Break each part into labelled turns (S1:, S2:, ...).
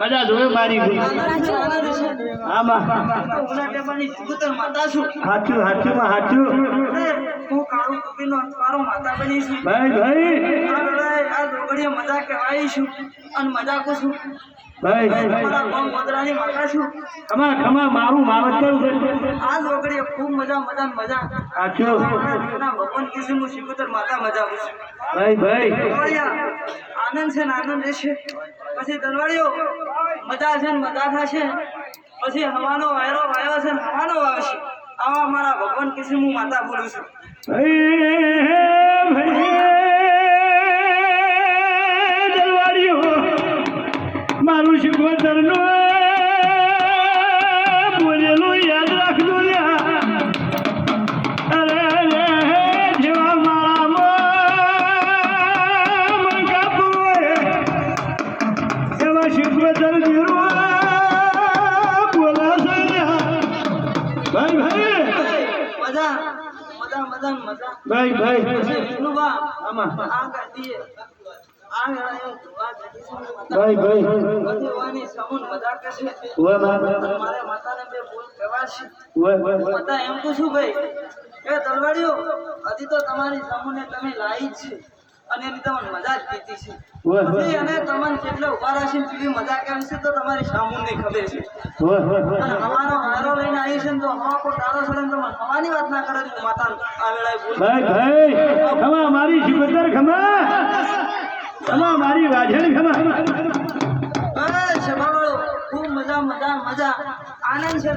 S1: મજા
S2: જોવે હું કાળું કુબીનો માતા બની
S1: ભાઈ ભાઈ.
S2: આ મજા કહેવાય છું. અને મજા કહું છું.
S1: ખમા ખમા મારું માવતર છે?
S2: આ દોગડીએ ખૂબ મજા મજા મજા. ભગવાન કિશનનું સિકુતર માતા મજા છું.
S1: ભાઈ ભાઈ.
S2: આનંદ છે ને આનંદ રહેશે. પછી દલવાડીઓ મજા છે ને મજા થશે. પછી હવાનો વાયરો વાયો છે ને હવાનો વાવશે આવા મારા ભગવાન કિશન હું માતા બોલું છું.
S1: ભાઈ ભાઈ. આમાં.
S2: આ ગાડીએ
S1: ભાઈ ભાઈ.
S2: બધી વાની સમૂહ મજા કરશે
S1: ઓય
S2: મારે માતાને બે બોલ કહેવાશે
S1: ઓય ઓય
S2: માતા એમ પૂછું ભાઈ એ તલવાડીઓ હજી તો તમારી સામુને તમે છે. અને એની તમને મજા જ પીતી છે. અને તમને કેટલે ઊભા રાખીને મજા કેમ છે તો તમારી સામુને ખબર છે. અને હવાનો લઈને આવી છે ને તો હવા કોઈ ડાળો ચડે ને તો મને હવાની વાત ના કરે માતા આ વેળાએ બોલ.
S1: ભાઈ ભાઈ ખમા મારી શિકોતર ખમા. ખમા મારી વાજણ ખમા
S2: ખૂબ મજા મજા મજા. આનંદ છે.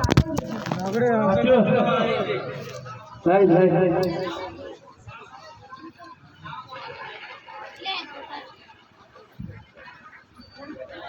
S1: ભાઈ ભાઈ